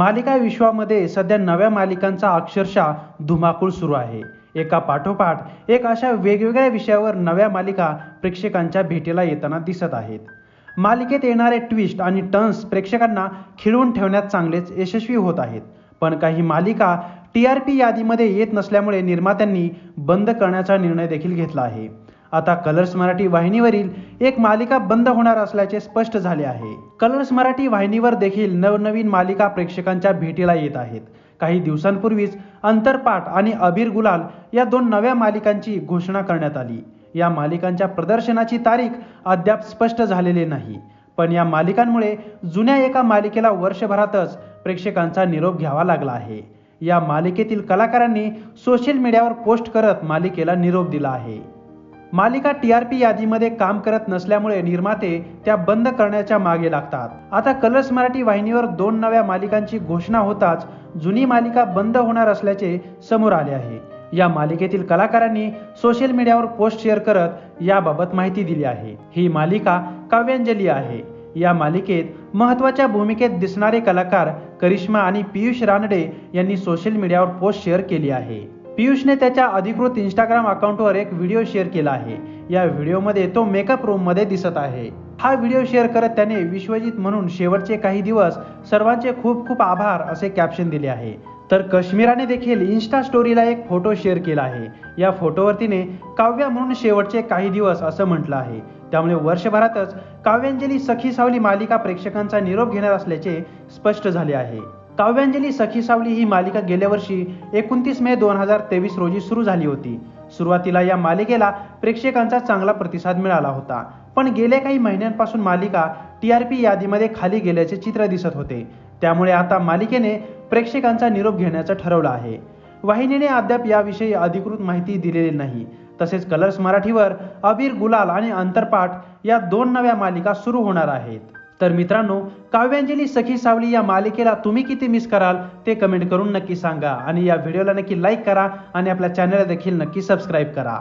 मालिका विश्वामध्ये सध्या नव्या मालिकांचा अक्षरशः धुमाकूळ सुरू आहे. एका पाठोपाठ एक अशा वेगवेगळ्या विषयावर नव्या मालिका प्रेक्षकांच्या भेटीला येताना दिसत आहेत. मालिकेत येणारे ट्विस्ट आणि टर्न्स प्रेक्षकांना खिळवून ठेवण्यात चांगलेच यशस्वी होत आहेत. पण काही मालिका टी आर पी यादीमध्ये येत नसल्यामुळे निर्मात्यांनी बंद करण्याचा निर्णय देखील घेतला आहे. आता कलर्स मराठी वाहिनीवरील एक मालिका बंद होणार असल्याचे स्पष्ट झाले आहे. कलर्स मराठी वाहिनीवर देखील नवनवीन मालिका प्रेक्षकांच्या भेटीला येत आहेत. काही दिवसांपूर्वीच अंतरपाठ आणि अबीर गुलाल या दोन नव्या मालिकांची घोषणा करण्यात आली. या मालिकांच्या प्रदर्शनाची तारीख अद्याप स्पष्ट झालेली नाही. पण या मालिकांमुळे जुन्या एका मालिकेला वर्षभरातच प्रेक्षकांचा निरोप घ्यावा लागला आहे. या मालिकेतील कलाकारांनी सोशल मीडियावर पोस्ट करत मालिकेला निरोप दिला आहे. मालिका टी आर पी यादीमध्ये काम करत नसल्यामुळे निर्माते त्या बंद करण्याच्या मागे लागतात. आता कलर्स मराठी वाहिनीवर दोन नव्या मालिकांची घोषणा होताच जुनी मालिका बंद होणार असल्याचे समोर आले आहे. या मालिकेतील कलाकारांनी सोशल मीडियावर पोस्ट शेअर करत याबाबत माहिती दिली आहे. ही मालिका काव्यांजली आहे. या मालिकेत महत्त्वाच्या भूमिकेत दिसणारे कलाकार करिश्मा आणि पियुष रानडे यांनी सोशल मीडियावर पोस्ट शेअर केली आहे. पियुषने त्याच्या अधिकृत इंस्टाग्राम अकाउंटवर एक व्हिडिओ शेअर केला आहे. या व्हिडिओमध्ये तो मेकअप रूममध्ये दिसत आहे. हा व्हिडिओ शेअर करत त्याने विश्वजित म्हणून शेवटचे काही दिवस सर्वांचे खूप खूप आभार असे कॅप्शन दिले आहे. तर कश्मीराने देखील इन्स्टा स्टोरीला एक फोटो शेअर केला आहे. या फोटोवर तिने काव्या म्हणून शेवटचे काही दिवस असं म्हटलं आहे. त्यामुळे वर्षभरातच काव्यांजली सखी सावली मालिका प्रेक्षकांचा निरोप घेणार असल्याचे स्पष्ट झाले आहे. काव्यांजली सखी सावली ही मालिका गेल्या वर्षी एकोणतीस मे दोन हजार तेवीस रोजी सुरू झाली होती. सुरुवातीला या मालिकेला प्रेक्षकांचा चांगला प्रतिसाद मिळाला होता. पण गेल्या काही महिन्यांपासून मालिका टी आर पी यादीमध्ये खाली गेल्याचे चित्र दिसत होते. त्यामुळे आता मालिकेने प्रेक्षकांचा निरोप घेण्याचं ठरवलं आहे. वाहिनीने अद्याप याविषयी अधिकृत माहिती दिलेली नाही. तसेच कलर्स मराठीवर अबीर गुलाल आणि अंतरपाठ या दोन नव्या मालिका सुरू होणार आहेत. तर मित्रांनो काव्यांजली सखी सावली या मालिकेला तुम्ही किती मिस कराल ते कमेंट करून नक्की सांगा. आणि या व्हिडिओला नक्की लाईक करा आणि आपल्या चॅनलला देखील नक्की सबस्क्राईब करा.